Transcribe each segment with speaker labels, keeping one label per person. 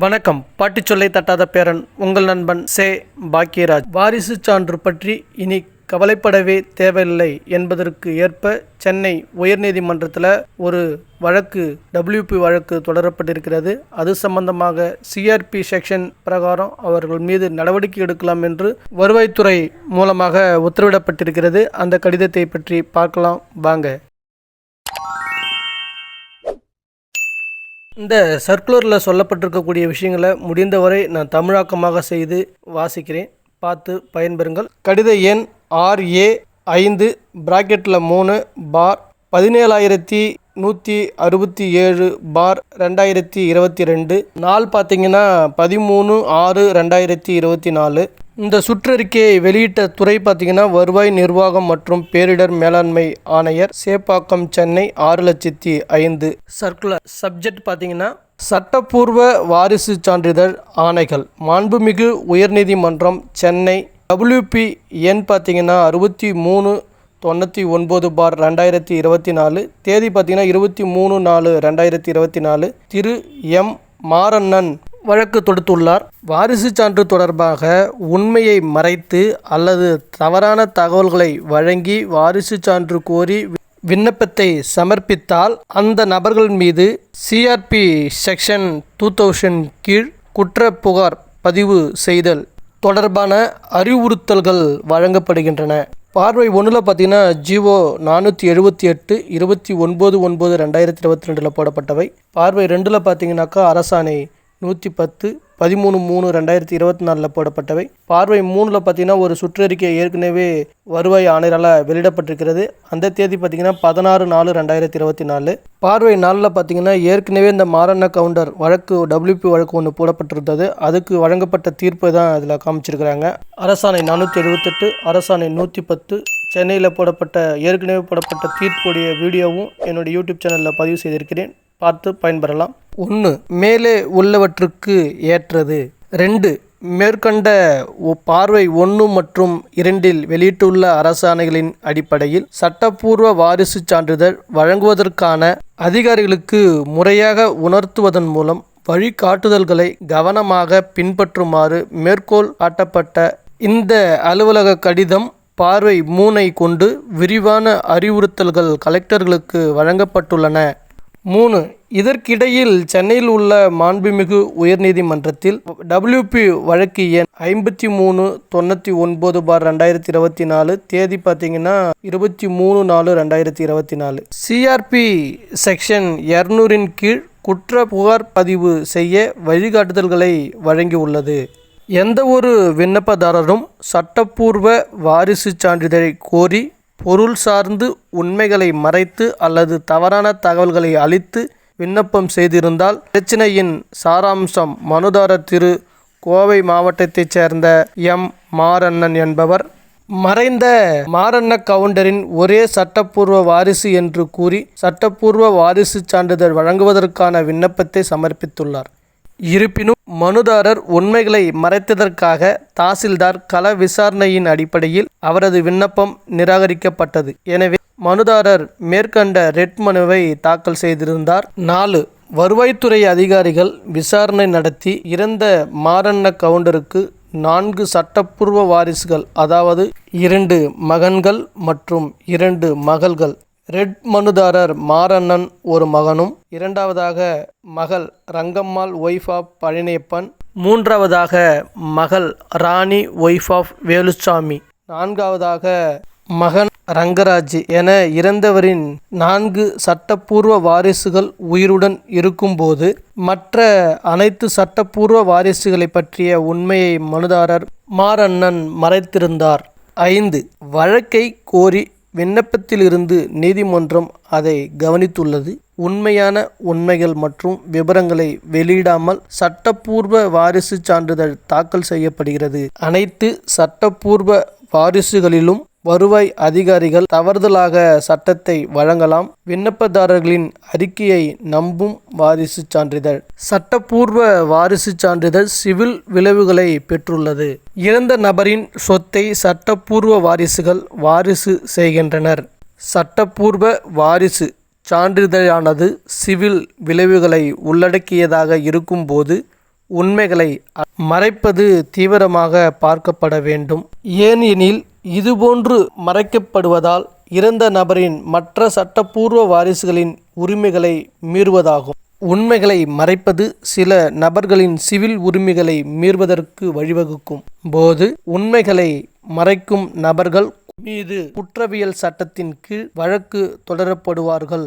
Speaker 1: வணக்கம். பாட்டிச் சொல்லை தட்டாத பேரன் உங்கள் நண்பன் சே. பாக்கியராஜ். வாரிசு சான்று பற்றி இனி கவலைப்படவே தேவையில்லை என்பதற்கு ஏற்ப சென்னை உயர்நீதிமன்றத்தில் ஒரு வழக்கு டபிள்யூபி வழக்கு தொடரப்பட்டிருக்கிறது. அது சம்பந்தமாக சிஆர்பி செக்ஷன் பிரகாரம் அவர்கள் மீது நடவடிக்கை எடுக்கலாம் என்று வருவாய்த்துறை மூலமாக உத்தரவிடப்பட்டிருக்கிறது. அந்த கடிதத்தை பற்றி பார்க்கலாம். வாங்க. இந்த சர்க்குலரில் சொல்லப்பட்டிருக்கக்கூடிய விஷயங்களை முடிந்தவரை நான் தமிழாக்கமாக செய்து வாசிக்கிறேன். பார்த்து பயன்பெறுங்கள். கடித எண் ஆர்ஏ ஐந்து பிராக்கெட்டில் மூணு பார் பதினேழாயிரத்தி நூற்றி அறுபத்தி ஏழு பார் ரெண்டாயிரத்தி இருபத்தி ரெண்டு. நாள் பார்த்தீங்கன்னா பதிமூணு ஆறு ரெண்டாயிரத்தி இருபத்தி நாலு. இந்த சுற்றறிக்கையை வெளியிட்ட துறை பார்த்திங்கன்னா வருவாய் நிர்வாகம் மற்றும் பேரிடர் மேலாண்மை ஆணையர் சேப்பாக்கம் சென்னை ஆறு லட்சத்தி ஐந்து. சர்க்குலர் சப்ஜெக்ட் பார்த்தீங்கன்னா சட்டப்பூர்வ வாரிசு சான்றிதழ் ஆணைகள். மாண்புமிகு உயர்நீதிமன்றம் சென்னை டபிள்யூபி எண் பார்த்திங்கன்னா அறுபத்தி மூணு தொண்ணூற்றி ஒன்பது பார் ரெண்டாயிரத்தி இருபத்தி நாலு. தேதி பார்த்தீங்கன்னா இருபத்தி மூணு நாலு ரெண்டாயிரத்தி இருபத்தி நாலு. திரு எம் மாரண்ணன் வழக்கு தொடுத்துள்ளார். வாரிசு சான்று தொடர்பாக உண்மையை மறைத்து அல்லது தவறான தகவல்களை வழங்கி வாரிசு சான்று கோரி விண்ணப்பத்தை சமர்ப்பித்தால் அந்த நபர்கள் மீது சிஆர்பி செக்ஷன் டூ தௌசண்ட் கீழ் குற்ற புகார் பதிவு செய்தல் தொடர்பான அறிவுறுத்தல்கள் வழங்கப்படுகின்றன. பார்வை ஒன்றில் பார்த்தீங்கன்னா ஜிஓ நானூற்றி எழுபத்தி எட்டு இருபத்தி ஒன்பது ஒன்பது ரெண்டாயிரத்தி இருபத்தி ரெண்டில் போடப்பட்டவை. பார்வை ரெண்டில் பார்த்தீங்கன்னாக்கா அரசாணை நூற்றி பத்து பதிமூணு மூணு ரெண்டாயிரத்தி இருபத்தி நாலில் போடப்பட்டவை. பார்வை மூணில் பார்த்தீங்கன்னா ஒரு சுற்றறிக்கை ஏற்கனவே வருவாய் ஆணையரால் வெளியிடப்பட்டிருக்கிறது. அந்த தேதி பார்த்தீங்கன்னா பதினாறு நாலு ரெண்டாயிரத்தி இருபத்தி நாலு. பார்வை நாளில் பார்த்தீங்கன்னா ஏற்கனவே இந்த மாரண்ண கவுண்டர் வழக்கு டபிள்யூபி வழக்கு ஒன்று போடப்பட்டிருந்தது. அதுக்கு வழங்கப்பட்ட தீர்ப்பை தான் அதில் காமிச்சிருக்கிறாங்க. அரசாணை நானூற்றி எழுபத்தெட்டு அரசாணை நூற்றி பத்து சென்னையில் போடப்பட்ட ஏற்கனவே போடப்பட்ட தீர்ப்புடைய வீடியோவும் என்னுடைய யூடியூப் சேனலில் பதிவு செய்திருக்கிறேன். பார்த்து பயன்பெறலாம். ஒன்று மேலே உள்ளவற்றுக்கு ஏற்றது. ரெண்டு மேற்கண்ட ஒ- பார்வை ஒன்று மற்றும் இரண்டில் வெளியிட்டுள்ள அரசாணைகளின் அடிப்படையில் சட்டப்பூர்வ வாரிசு சான்றிதழ் வழங்குவதற்கான அதிகாரிகளுக்கு முறையாக உணர்த்துவதன் மூலம் வழிகாட்டுதல்களை கவனமாக பின்பற்றுமாறு மேற்கோள் காட்டப்பட்ட இந்த அலுவலக கடிதம் பார்வை மூனை கொண்டு விரிவான அறிவுறுத்தல்கள் கலெக்டர்களுக்கு வழங்கப்பட்டுள்ளன. மூணு. இதற்கிடையில் சென்னையில் உள்ள மாண்புமிகு உயர்நீதிமன்றத்தில் டபிள்யூபி வழக்கு எண் ஐம்பத்தி மூணு தொண்ணூற்றி ஒன்பது பார் ரெண்டாயிரத்தி இருபத்தி நாலு. தேதி பார்த்தீங்கன்னா இருபத்தி மூணு நாலு ரெண்டாயிரத்தி இருபத்தி நாலு. சிஆர்பி செக்ஷன் இரநூறின் கீழ் குற்ற புகார் பதிவு செய்ய வழிகாட்டுதல்களை வழங்கியுள்ளது. எந்த ஒரு விண்ணப்பதாரரும் சட்டப்பூர்வ வாரிசு சான்றிதழை கோரி பொருள் சார்ந்து உண்மைகளை மறைத்து அல்லது தவறான தகவல்களை அளித்து விண்ணப்பம் செய்திருந்தால் பிரச்சினையின் சாராம்சம் மனுதாரர் திரு. கோவை மாவட்டத்தைச் சேர்ந்த எம். மாரண்ணன் என்பவர். மறைந்த மாரண்ண கவுண்டரின் ஒரே சட்டப்பூர்வ வாரிசு என்று கூறி சட்டப்பூர்வ வாரிசு சான்றிதழ் வழங்குவதற்கான விண்ணப்பத்தை சமர்ப்பித்துள்ளார். இருப்பினும் மனுதாரர் உண்மைகளை மறைத்ததற்காக தாசில்தார் கள விசாரணையின் அடிப்படையில் அவரது விண்ணப்பம் நிராகரிக்கப்பட்டது. எனவே மனுதாரர் மேற்கண்ட ரெட் மனுவை தாக்கல் செய்திருந்தார். நாலு வருவாய்த்துறை அதிகாரிகள் விசாரணை நடத்தி இறந்த மாரண்ண கவுண்டருக்கு நான்கு சட்டப்பூர்வ வாரிசுகள் அதாவது இரண்டு மகன்கள் மற்றும் இரண்டு மகள்கள் ரெட் மனுதாரர் மாரண்ணன் ஒரு மகனும் இரண்டாவதாக மகள் ரங்கம்மாள் ஒய்ஃப் ஆஃப் பழனியப்பன் மூன்றாவதாக மகள் ராணி ஒய்ஃப் ஆஃப் வேலுச்சாமி நான்காவதாக மகன் ரங்கராஜ் என இறந்தவரின் நான்கு சட்டப்பூர்வ வாரிசுகள் உயிருடன் இருக்கும்போது மற்ற அனைத்து சட்டப்பூர்வ வாரிசுகளை பற்றிய உண்மையை மனுதாரர் மாரண்ணன் மறைத்திருந்தார். ஐந்து வழக்கை கோரி விண்ணப்பத்திலிருந்து நீதிமன்றம் அதை கவனித்துள்ளது. உண்மையான உண்மைகள் மற்றும் விவரங்களை வெளியிடாமல் சட்டப்பூர்வ வாரிசு சான்றிதழ் தாக்கல் செய்யப்படுகிறது. அனைத்து சட்டப்பூர்வ வாரிசுகளிலும் வருவாய் அதிகாரிகள் தவறுதலாக சட்டத்தை வழங்கலாம். விண்ணப்பதாரர்களின் அறிக்கையை நம்பும் வாரிசு சான்றிதழ். சட்டப்பூர்வ வாரிசு சான்றிதழ் சிவில் விளைவுகளை பெற்றுள்ளது. இறந்த நபரின் சொத்தை சட்டப்பூர்வ வாரிசுகள் வாரிசு செய்கின்றனர். சட்டப்பூர்வ வாரிசு சான்றிதழானது சிவில் விளைவுகளை உள்ளடக்கியதாக இருக்கும்போது உண்மைகளை மறைப்பது தீவிரமாக பார்க்கப்பட வேண்டும். ஏனெனில் இதுபோன்று மறைக்கப்படுவதால் இறந்த நபரின் மற்ற சட்டப்பூர்வ வாரிசுகளின் உரிமைகளை மீறுவதாகும். உண்மைகளை மறைப்பது சில நபர்களின் சிவில் உரிமைகளை மீறுவதற்கு வழிவகுக்கும். போது உண்மைகளை மறைக்கும் நபர்கள் மீது குற்றவியல் சட்டத்தின் கீழ் வழக்கு தொடரப்படுவார்கள்.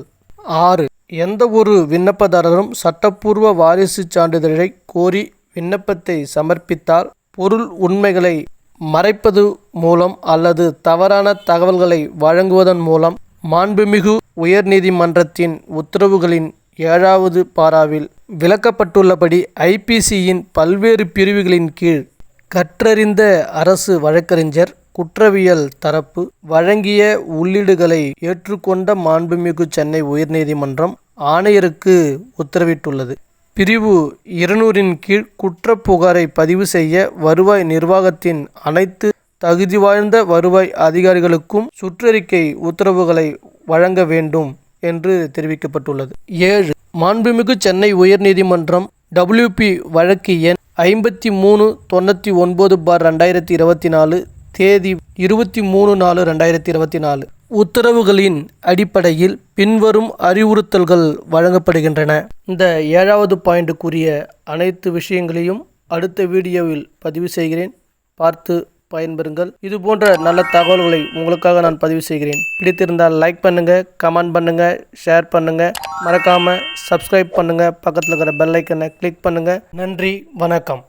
Speaker 1: ஆறு. எந்த ஒரு விண்ணப்பதாரரும் சட்டப்பூர்வ வாரிசு சான்றிதழை கோரி விண்ணப்பத்தை சமர்ப்பித்தால் பொருள் உண்மைகளை மறைப்பது மூலம் அல்லது தவறான தகவல்களை வழங்குவதன் மூலம் மாண்புமிகு உயர்நீதிமன்றத்தின் உத்தரவுகளின் ஏழாவது பாராவில் விளக்கப்பட்டுள்ளபடி ஐபிசியின் பல்வேறு பிரிவுகளின் கீழ் கற்றறிந்த அரசு வழக்கறிஞர் குற்றவியல் தரப்பு வழங்கிய உள்ளீடுகளை ஏற்றுக்கொண்ட மாண்புமிகு சென்னை உயர்நீதிமன்றம் ஆணையருக்கு உத்தரவிட்டுள்ளது. பிரிவு இருநூறின் கீழ் குற்றப்புகாரை பதிவு செய்ய வருவாய் நிர்வாகத்தின் அனைத்து தகுதி வாய்ந்த வருவாய் அதிகாரிகளுக்கும் சுற்றறிக்கை உத்தரவுகளை வழங்க வேண்டும் என்று தெரிவிக்கப்பட்டுள்ளது. ஏழு மாண்புமிகு சென்னை உயர்நீதிமன்றம் டபிள்யூபி வழக்கு எண் ஐம்பத்தி மூணு தொண்ணூற்றி ஒன்பது பார் ரெண்டாயிரத்தி இருபத்தி நாலு தேதி இருபத்தி மூணு நாலு ரெண்டாயிரத்தி இருபத்தி நாலு. உத்தரவுகளின் அடிப்படையில் பின்வரும் அறிவுறுத்தல்கள் வழங்கப்படுகின்றன. இந்த ஏழாவது பாயிண்ட்டுக்குரிய அனைத்து விஷயங்களையும் அடுத்த வீடியோவில் பதிவு செய்கிறேன். பார்த்து பயன்பெறுங்கள். இது போன்ற நல்ல தகவல்களை உங்களுக்காக நான் பதிவு செய்கிறேன். பிடித்திருந்தால் லைக் பண்ணுங்கள் கமெண்ட் பண்ணுங்கள் ஷேர் பண்ணுங்கள் மறக்காமல் சப்ஸ்கிரைப் பண்ணுங்கள் பக்கத்தில் இருக்கிற பெல்லைக்கனை கிளிக் பண்ணுங்கள் நன்றி வணக்கம்.